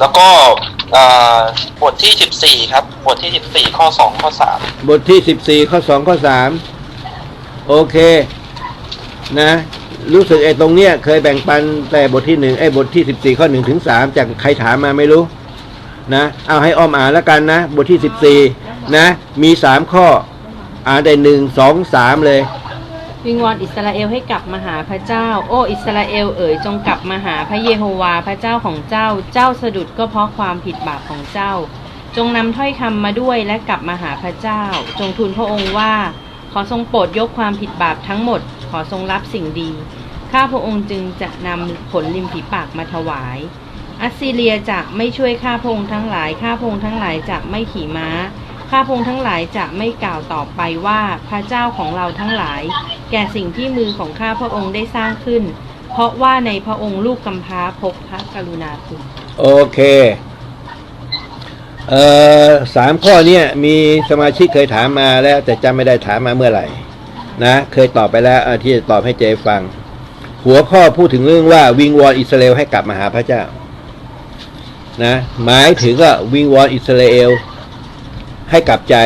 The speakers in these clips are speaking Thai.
แล้วก็บทที่สิบสี่ครับ บทที่สิบสี่ข้อสองข้อสามบทที่สิบสี่ข้อสองข้อสามโอเค นะ รู้สึกไอ้ตรงเนี้ย เคยแบ่งปันแต่บทที่หนึ่งไอ้บทที่สิบสี่ข้อหนึ่งถึงสามจากใครถามมาไม่รู้ นะ เอาให้อ้อมอ่านแล้วกันนะ บทที่สิบสี่นะ มีสามข้อ อ่านได้หนึ่งสองสามเลย วิงวอนอิสราเอลให้กลับมาหาพระเจ้า โอ้อิสราเอลเอ๋ยจงกลับมาหาพระเยโฮวาห์พระเจ้าของเจ้า เจ้าสะดุดก็เพราะความผิดบาปของเจ้า จงนำถ้อยคำมาด้วยและกลับมาหาพระเจ้า จงทูลพระองค์ว่า ขอทรงโปรดยกความผิดบาปทั้งหมด ขอทรงรับสิ่งดี ข้าพระองค์จึงจะนำผลริมฝีปากมาถวายอัสซีเรียจะไม่ช่วยข้าพระองค์ทั้งหลายข้าพระองค์ทั้งหลายจะไม่ขี่ม้า ข้าพงค์ทั้งหลายจะไม่กล่าวต่อไปว่าพระเจ้าของเราทั้งหลาย แก่สิ่งที่มือของข้าพระองค์ได้สร้างขึ้น เพราะว่าในพระองค์ลูกกำพร้าพบพระกรุณาคุณโอเคเอ่อสามข้อเนี้ยมีสมาชิกเคยถามมาแล้วแต่จำไม่ได้ถามมาเมื่อไหร่นะเคยตอบไปแล้วที่จะตอบให้เจฟัง หัวข้อพูดถึงเรื่องว่าวิงวอนอิสราเอลให้กลับมาหาพระเจ้านะหมายถึงว่าวิงวอนอิสราเอล ให้กลับใจ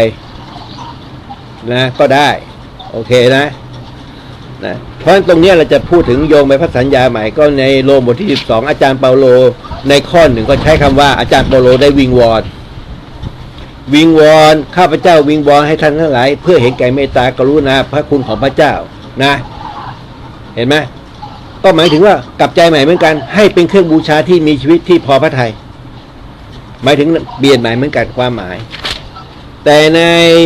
นะก็ได้ โอเคนะนะเพราะฉะนั้นตรงนี้เราจะพูดถึงโยงไปพระสัญญาใหม่ก็ในโรมบทที่12องอาจารย์เปาโล ในข้อหนึ่งก็ใช้คำว่าอาจารย์เปาโลได้วิงวอนวิงวอนข้าพเจ้าวิงวอนให้ท่านทั้งหลาย เพื่อเห็นแก่เมตตากรุณาพระคุณของพระเจ้านะ เห็นไหมก็หมายถึงว่ากลับใจใหม่เหมือนกัน ให้เป็นเครื่องบูชาที่มีชีวิตที่พอพระทัยหมายถึงเปลี่ยนใหม่เหมือนกันความหมาย แต่ใน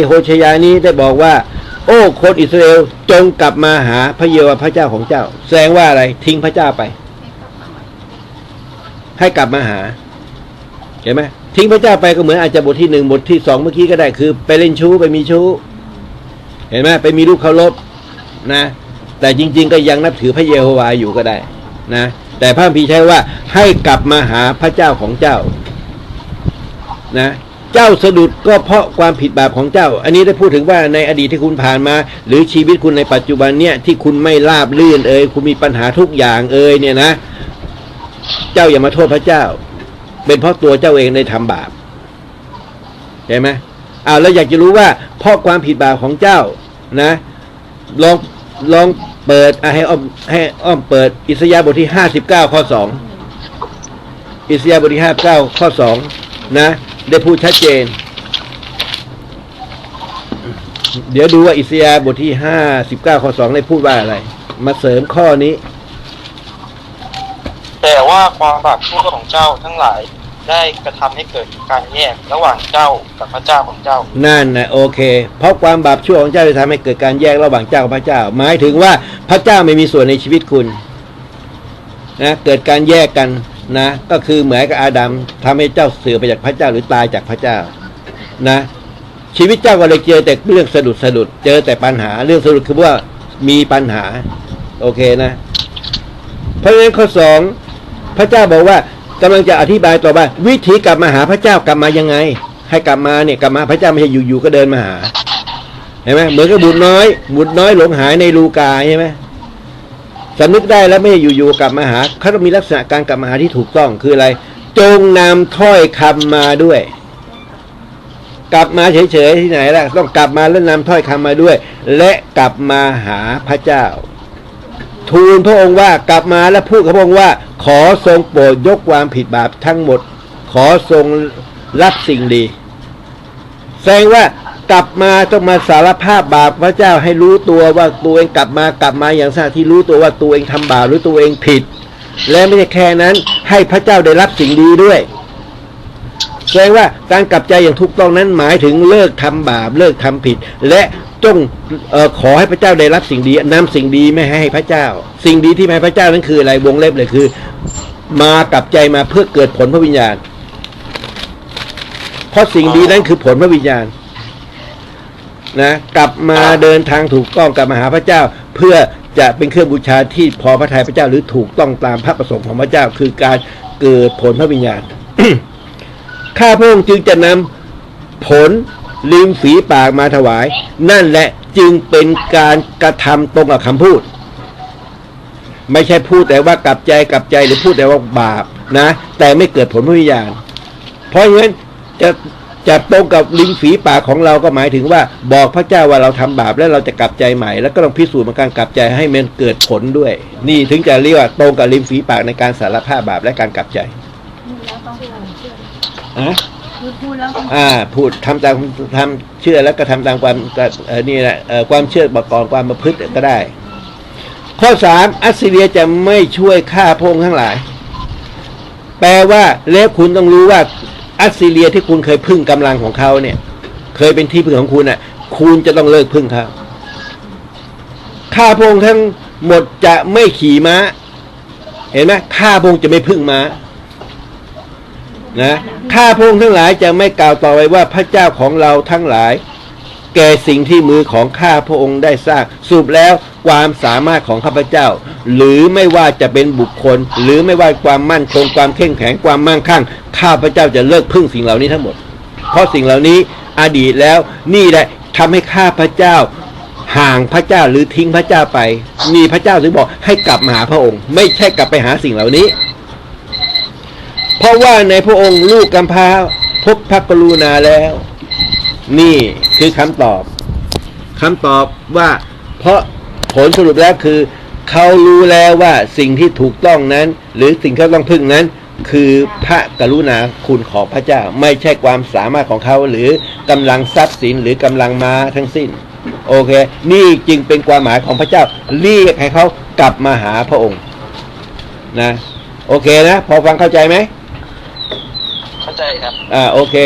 โฮชยานี้ได้บอกว่า โอ้คนอิสราเอลจงกลับมาหาพระเยโฮวาห์พระเจ้าของเจ้า แสดงว่าอะไร ทิ้งพระเจ้าไป ให้กลับมาหา เห็นไหมทิ้งพระเจ้าไปก็เหมือนอาจจะบทที่หนึ่งบทที่สองเมื่อกี้ก็ได้คือ ไปเล่นชู้ไปมีชู้ เห็นไหมไปมีลูกเคารพนะ แต่จริง ๆ ก็ยังนับถือพระเยโฮวาห์อยู่ก็ได้นะแต่พระคัมภีร์ใช้ว่าให้กลับมาหาพระเจ้าของเจ้า นะ เจ้าสะดุดก็เพราะความผิดบาปของเจ้า อันนี้ได้พูดถึงว่าในอดีตที่คุณผ่านมา หรือชีวิตคุณในปัจจุบันเนี่ยที่คุณไม่ราบลื่นเอ่ยคุณมีปัญหาทุกอย่างเอ่ยเนี่ยนะ เจ้าอย่ามาโทษพระเจ้า เป็นเพราะตัวเจ้าเองได้ทำบาปใช่ไหมอ้าวแล้วอยากจะรู้ว่าเพราะความผิดบาปของเจ้านะลองลองเปิดให้อ้อมให้อ้อมเปิด อิสยาบทที่ห้าสิบเก้าข้อสองอิสยาบทที่ห้าเก้าข้อสองนะ ได้พูดชัดเจน เดี๋ยวดูว่าอิสยาห์บทที่ห้าสิบเก้าข้อสองได้พูดว่าอะไร มาเสริมข้อนี้ แต่ว่าความบาปชั่วของเจ้าทั้งหลายได้กระทำให้เกิดการแยกระหว่างเจ้ากับพระเจ้าของเจ้า นั่นนะโอเค เพราะความบาปชั่วของเจ้าจะทำให้เกิดการแยกระหว่างเจ้ากับพระเจ้า หมายถึงว่าพระเจ้าไม่มีส่วนในชีวิตคุณนะเกิดการแยกกัน นะก็คือเหมือนกับอาดัมทำให้เจ้าเสื่อไปจากพระเจ้าหรือตายจากพระเจ้านะชีวิตเจ้าก็เลยเจอแต่เรื่องสะดุดสะดุดเจอแต่ปัญหา เรื่องสะดุดคือว่ามีปัญหา โอเคนะ เพราะฉะนั้นข้อสองพระเจ้าบอกว่ากำลังจะอธิบายต่อว่า วิธีกลับมาหาพระเจ้ากลับมายังไง ให้กลับมาเนี่ยกลับมาพระเจ้าไม่ใช่อยู่ๆก็เดินมาหาเห็นไหมเหมือนกับบุตรน้อย บุตรน้อยหลงหายในลูกาใช่ไหม สำนึกได้แล้วไม่อยู่ๆกลับมาหาเขาต้องมีลักษณะการกลับมาหาที่ถูกต้องคืออะไร จงนำถ้อยคำมาด้วย กลับมาเฉยๆที่ไหนล่ะ ต้องกลับมาแล้วนำถ้อยคำมาด้วย และกลับมาหาพระเจ้า ทูลพระองค์ว่ากลับมาแล้วพูดกับพระองค์ว่า ขอทรงโปรดยกความผิดบาปทั้งหมด ขอทรงรับสิ่งดีแสดงว่า กลับมาต้องมาสารภาพบาปพระเจ้าให้รู้ตัวว่าตัวเองกลับมากลับมาอย่างสะที่รู้ตัวว่าตัวเองทำบาปหรือตัวเองผิด และไม่ใช่แค่นั้นให้พระเจ้าได้รับสิ่งดีด้วยแสดงว่าการกลับใจอย่างถูกต้องนั้นหมายถึงเลิกทำบาปเลิกทำผิด และจงออขอให้พระเจ้าได้รับสิ่งดีนำสิ่งดีไม่ให้พระเจ้า สิ่งดีที่ให้พระเจ้านั้นคืออะไรวงเล็บเลยคือ มากลับใจมาเพื่อเกิดผลพระวิญญาณ เพราะสิ่งดีนั้นคือผลพระวิญญาณ นะกลับมาเดินทางถูกต้องกลับมาหาพระเจ้า เพื่อจะเป็นเครื่องบูชาที่พอพระทัยพระเจ้าหรือถูกต้องตามพระประสงค์ของพระเจ้า คือการเกิดผลพระวิญญาณข้าพระองค์จึงจะนำผลริมฝีปากมาถวาย นั่นแหละจึงเป็นการกระทำตรงกับคำพูด ไม่ใช่พูดแต่ว่ากลับใจกลับใจหรือพูดแต่ว่าบาปนะ แต่ไม่เกิดผลพระวิญญาณ เพราะฉะนั้นจะ จะตรงกับลิ้นฝีปากของเราก็หมายถึงว่าบอกพระเจ้าว่าเราทำบาปแล้วเราจะกลับใจใหม่ แล้วก็ต้องพิสูจน์มันการกลับใจให้มันเกิดผลด้วย นี่ถึงจะเรียกว่าตรงกับลิ้นฝีปากในการสารภาพบาปและการกลับใจแล้วต้องเชื่ออะพูดพูดแล้วต้องอ่าพูดทำตามทำเชื่อแล้วก็ทำตามความเออนี่แหละเอ่อความเชื่อประกอบความประพฤติก็ได้ ข้อสามอัสซีเรียจะไม่ช่วยฆ่าพระองค์ทั้งหลาย แปลว่าแล้วคุณต้องรู้ว่า อัสซีเรียที่คุณเคยพึ่งกำลังของเขาเนี่ย เคยเป็นที่พึ่งของคุณอะ คุณจะต้องเลิกพึ่งเขาข้าพงทั้งหมดจะไม่ขี่ม้า เห็นไหมข้าพงจะไม่พึ่งม้านะข้าพงทั้งหลายจะไม่กล่าวต่อไปว่าพระเจ้าของเราทั้งหลาย แก่สิ่งที่มือของข้าพระองค์ได้สร้างสรุปแล้วความสามารถของข้าพเจ้า หรือไม่ว่าจะเป็นบุคคล หรือไม่ว่าความมั่นคงความเข้มแข็งความมั่งคั่ง ข้าพเจ้าจะเลิกพึ่งสิ่งเหล่านี้ทั้งหมด เพราะสิ่งเหล่านี้อดีตแล้วนี่แหละทำให้ข้าพเจ้าห่างพระเจ้าหรือทิ้งพระเจ้าไปมีพระเจ้าถึงบอกให้กลับมาหาพระองค์ ไม่ใช่กลับไปหาสิ่งเหล่านี้ เพราะว่าในพระองค์ลูกกำพร้าพบพระกรุณาแล้ว นี่ คือคำตอบคำตอบว่า เพราะผลสรุปแล้วคือ เขารู้แล้วว่าสิ่งที่ถูกต้องนั้น หรือสิ่งที่เขาต้องพึ่งนั้น คือพระกรุณาคุณของพระเจ้า ไม่ใช่ความสามารถของเขาหรือกำลังทรัพย์สินหรือกำลังมาทั้งสิ้น โอเค นี่จึงเป็นความหมายของพระเจ้า เรียกให้เขากลับมาหาพระองค์ นะ โอเคนะ พอฟังเข้าใจไหมเข้าใจครับ อ่าโอเค